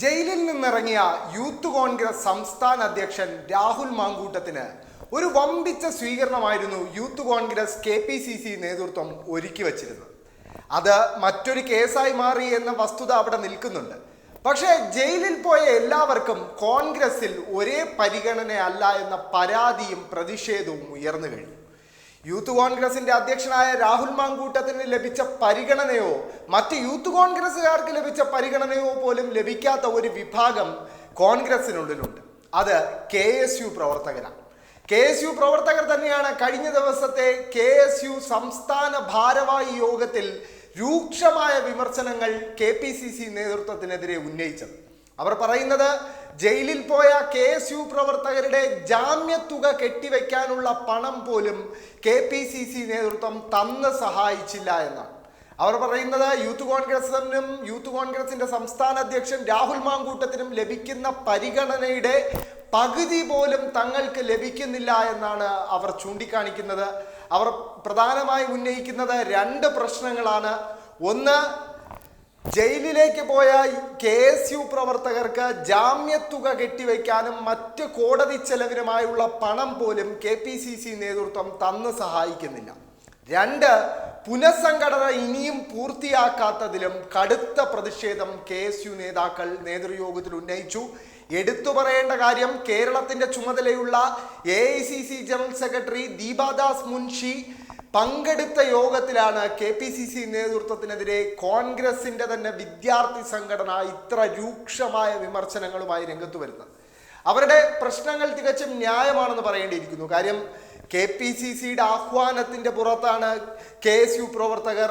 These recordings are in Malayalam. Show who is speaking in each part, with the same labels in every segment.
Speaker 1: ജയിലിൽ നിന്നിറങ്ങിയ യൂത്ത് കോൺഗ്രസ് സംസ്ഥാന അധ്യക്ഷൻ രാഹുൽ മാങ്കൂട്ടത്തിന് ഒരു വമ്പിച്ച സ്വീകരണമായിരുന്നു youth Congress K P C C നേതൃത്വം ഒരുക്കി വച്ചിരുന്നത്. അത് മറ്റൊരു കേസായി മാറി എന്ന വസ്തുത അവിടെ നിൽക്കുന്നുണ്ട്. പക്ഷേ ജയിലിൽ പോയ എല്ലാവർക്കും കോൺഗ്രസിൽ ഒരേ പരിഗണനയല്ല എന്ന പരാതിയും പ്രതിഷേധവും ഉയർന്നു കഴിഞ്ഞു. യൂത്ത് കോൺഗ്രസിന്റെ അധ്യക്ഷനായ രാഹുൽ മാങ്കൂട്ടത്തിന് ലഭിച്ച പരിഗണനയോ മറ്റ് യൂത്ത് കോൺഗ്രസ്സുകാർക്ക് ലഭിച്ച പരിഗണനയോ പോലും ലഭിക്കാത്ത ഒരു വിഭാഗം കോൺഗ്രസിനുള്ളിലുണ്ട് അത് കെ എസ് യു പ്രവർത്തകരാണ്. കെ എസ് യു പ്രവർത്തകർ തന്നെയാണ് കഴിഞ്ഞ ദിവസത്തെ കെ എസ് യു സംസ്ഥാന ഭാരവാഹി യോഗത്തിൽ രൂക്ഷമായ വിമർശനങ്ങൾ കെ പി സി സി നേതൃത്വത്തിനെതിരെ ഉന്നയിച്ചത്. അവർ പറയുന്നത് ജയിലിൽ പോയ കെ എസ് യു പ്രവർത്തകരുടെ ജാമ്യത്തുക കെട്ടിവെക്കാനുള്ള പണം പോലും കെ പി സി സി നേതൃത്വം തന്ന് സഹായിച്ചില്ല എന്നാണ് അവർ പറയുന്നത് യൂത്ത് കോൺഗ്രസിനും യൂത്ത് കോൺഗ്രസിന്റെ സംസ്ഥാന അധ്യക്ഷൻ രാഹുൽ മാങ്കൂട്ടത്തിനും ലഭിക്കുന്ന പരിഗണനയുടെ പകുതി പോലും തങ്ങൾക്ക് ലഭിക്കുന്നില്ല എന്നാണ് അവർ ചൂണ്ടിക്കാണിക്കുന്നത്. അവർ പ്രധാനമായും ഉന്നയിക്കുന്നത് രണ്ട് പ്രശ്നങ്ങളാണ്. ഒന്ന് ജയിലിലേക്ക് പോയ കെ എസ് യു പ്രവർത്തകർക്ക് ജാമ്യത്തുക കെട്ടിവെക്കാനും മറ്റ് കോടതി ചെലവിനുമായുള്ള പണം പോലും കെ പി സി സി നേതൃത്വം തന്ന് സഹായിക്കുന്നില്ല. രണ്ട് പുനഃസംഘടന ഇനിയും പൂർത്തിയാക്കാത്തതിലും കടുത്ത പ്രതിഷേധം കെ എസ് യു നേതാക്കൾ നേതൃയോഗത്തിൽ ഉന്നയിച്ചു. എടുത്തു പറയേണ്ട കാര്യം കേരളത്തിന്റെ ചുമതലയുള്ള A I C C general secretary Deepa Das Munshi പങ്കെടുത്ത യോഗത്തിലാണ് കെ പി സി സി നേതൃത്വത്തിനെതിരെ കോൺഗ്രസിന്റെ തന്നെ വിദ്യാർത്ഥി സംഘടന ഇത്ര രൂക്ഷമായ വിമർശനങ്ങളുമായി രംഗത്ത് വരുന്നത്. അവരുടെ പ്രശ്നങ്ങൾ തികച്ചും ന്യായമാണെന്ന് പറയേണ്ടിയിരിക്കുന്നു. കാര്യം കെ പി സി സിയുടെ ആഹ്വാനത്തിന്റെ പുറത്താണ് കെ എസ് യു പ്രവർത്തകർ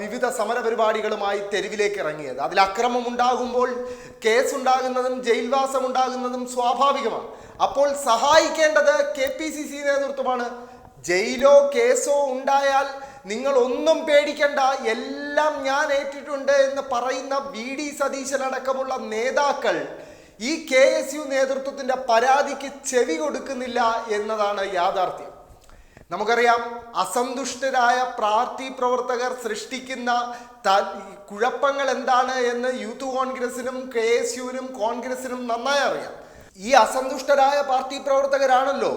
Speaker 1: വിവിധ സമരപരിപാടികളുമായി തെരുവിലേക്ക് ഇറങ്ങിയത്. അതിൽ അക്രമം ഉണ്ടാകുമ്പോൾ കേസ് ഉണ്ടാകുന്നതും ജയിൽവാസം ഉണ്ടാകുന്നതും സ്വാഭാവികമാണ്. അപ്പോൾ സഹായിക്കേണ്ടത് കെ പി സി സി നേതൃത്വമാണ് ജയിലോ കേസോ ഉണ്ടായാൽ നിങ്ങൾ ഒന്നും പേടിക്കണ്ട. എല്ലാം ഞാൻ ഏറ്റിട്ടുണ്ട് എന്ന് പറയുന്ന വി ഡി സതീശനടക്കമുള്ള നേതാക്കൾ ഈ കെ എസ് യു നേതൃത്വത്തിന്റെ പരാതിക്ക് ചെവി കൊടുക്കുന്നില്ല എന്നതാണ് യാഥാർത്ഥ്യം. നമുക്കറിയാം അസന്തുഷ്ടരായ പാർട്ടി പ്രവർത്തകർ സൃഷ്ടിക്കുന്ന കുഴപ്പങ്ങൾ എന്താണ് എന്ന് യൂത്ത് കോൺഗ്രസിനും കെ എസ് യുവിനും കോൺഗ്രസിനും നന്നായി അറിയാം. ഈ അസന്തുഷ്ടരായ പാർട്ടി പ്രവർത്തകരാണല്ലോ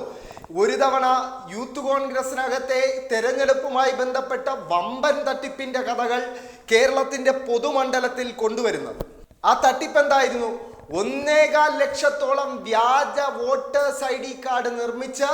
Speaker 1: ഒരു തവണ യൂത്ത് കോൺഗ്രസിനകത്തെ തെരഞ്ഞെടുപ്പുമായി ബന്ധപ്പെട്ട വമ്പൻ തട്ടിപ്പിന്റെ കഥകൾ കേരളത്തിന്റെ പൊതുമണ്ഡലത്തിൽ കൊണ്ടുവരുന്നത്. ആ തട്ടിപ്പ് എന്തായിരുന്നു? ഒന്നേകാൽ ലക്ഷത്തോളം വ്യാജ വോട്ടേഴ്സ് ഐ ഡി കാർഡ് നിർമ്മിച്ച്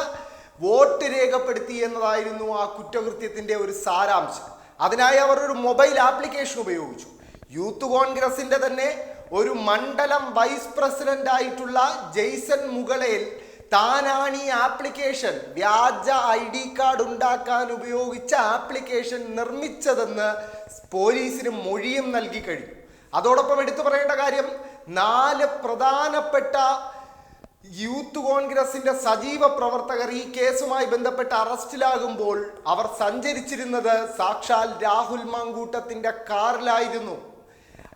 Speaker 1: വോട്ട് രേഖപ്പെടുത്തി എന്നതായിരുന്നു ആ കുറ്റകൃത്യത്തിന്റെ ഒരു സാരാംശം. അതിനായി അവർ ഒരു മൊബൈൽ ആപ്ലിക്കേഷൻ ഉപയോഗിച്ചു. യൂത്ത് കോൺഗ്രസിന്റെ തന്നെ ഒരു മണ്ഡലം വൈസ് പ്രസിഡന്റ് ആയിട്ടുള്ള ജെയ്സൺ മുകളയിൽ താനാണ് ഈ ആപ്ലിക്കേഷൻ. വ്യാജ ഐ ഡി കാർഡ് ഉണ്ടാക്കാൻ ഉപയോഗിച്ച ആപ്ലിക്കേഷൻ നിർമ്മിച്ചതെന്ന് പോലീസിന് മൊഴിയും നൽകി കഴിഞ്ഞു. അതോടൊപ്പം എടുത്തു പറയേണ്ട കാര്യം നാല് പ്രധാനപ്പെട്ട യൂത്ത് കോൺഗ്രസിന്റെ സജീവ പ്രവർത്തകർ ഈ കേസുമായി ബന്ധപ്പെട്ട് അറസ്റ്റിലാകുമ്പോൾ അവർ സഞ്ചരിച്ചിരുന്നത് സാക്ഷാൽ രാഹുൽ മാങ്കൂട്ടത്തിന്റെ കാറിലായിരുന്നു.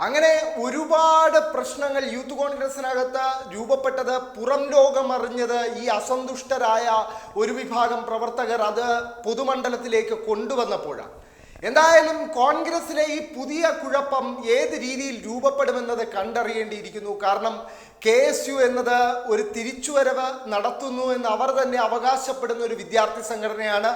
Speaker 1: അങ്ങനെ ഒരുപാട് പ്രശ്നങ്ങൾ യൂത്ത് കോൺഗ്രസിനകത്ത് രൂപപ്പെട്ടത് പുറം ലോകമറിഞ്ഞത് ഈ അസന്തുഷ്ടരായ ഒരു വിഭാഗം പ്രവർത്തകർ അത് പൊതുമണ്ഡലത്തിലേക്ക് കൊണ്ടുവന്നപ്പോഴാണ്. എന്തായാലും കോൺഗ്രസിലെ ഈ പുതിയ കുഴപ്പം ഏത് രീതിയിൽ രൂപപ്പെടുമെന്നത് കണ്ടറിയേണ്ടിയിരിക്കുന്നു. കാരണം കെ എസ് യു എന്നത് ഒരു തിരിച്ചുവരവ് നടത്തുന്നു എന്ന് അവർ തന്നെ അവകാശപ്പെടുന്ന ഒരു വിദ്യാർത്ഥി സംഘടനയാണ്.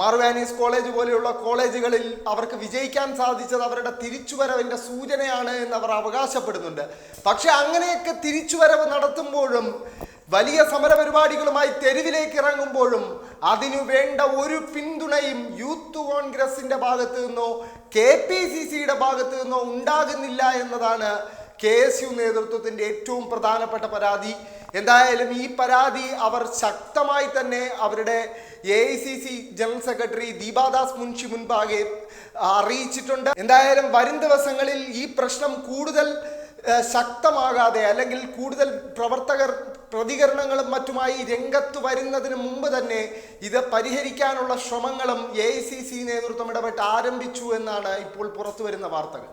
Speaker 1: മാർവാനീസ് കോളേജ് പോലെയുള്ള കോളേജുകളിൽ അവർക്ക് വിജയിക്കാൻ സാധിച്ചത് അവരുടെ തിരിച്ചുവരവിന്റെ സൂചനയാണ് എന്ന് അവർ അവകാശപ്പെടുന്നുണ്ട്. പക്ഷെ അങ്ങനെയൊക്കെ തിരിച്ചുവരവ് നടത്തുമ്പോഴും വലിയ സമരപരിപാടികളുമായി തെരുവിലേക്ക് ഇറങ്ങുമ്പോഴും അതിനു വേണ്ട ഒരു പിന്തുണയും യൂത്ത് കോൺഗ്രസിന്റെ ഭാഗത്തു നിന്നോ കെ പി സി സിയുടെ ഭാഗത്ത് നിന്നോ ഉണ്ടാകുന്നില്ല എന്നതാണ് കെ എസ് യു നേതൃത്വത്തിന്റെ ഏറ്റവും പ്രധാനപ്പെട്ട പരാതി. എന്തായാലും ഈ പരാതി അവർ ശക്തമായി തന്നെ അവരുടെ A I C C general secretary Deepa Das Munshi മുൻപാകെ അറിയിച്ചിട്ടുണ്ട്. എന്തായാലും വരും ദിവസങ്ങളിൽ ഈ പ്രശ്നം കൂടുതൽ ശക്തമാകാതെ അല്ലെങ്കിൽ കൂടുതൽ പ്രവർത്തകർ പ്രതികരണങ്ങളും മറ്റുമായി രംഗത്ത് വരുന്നതിന് മുമ്പ് തന്നെ ഇത് പരിഹരിക്കാനുള്ള ശ്രമങ്ങളും എ ഐ സി സി നേതൃത്വം ഇടപെട്ട് ആരംഭിച്ചു എന്നാണ് ഇപ്പോൾ പുറത്തു വരുന്ന വാർത്തകൾ.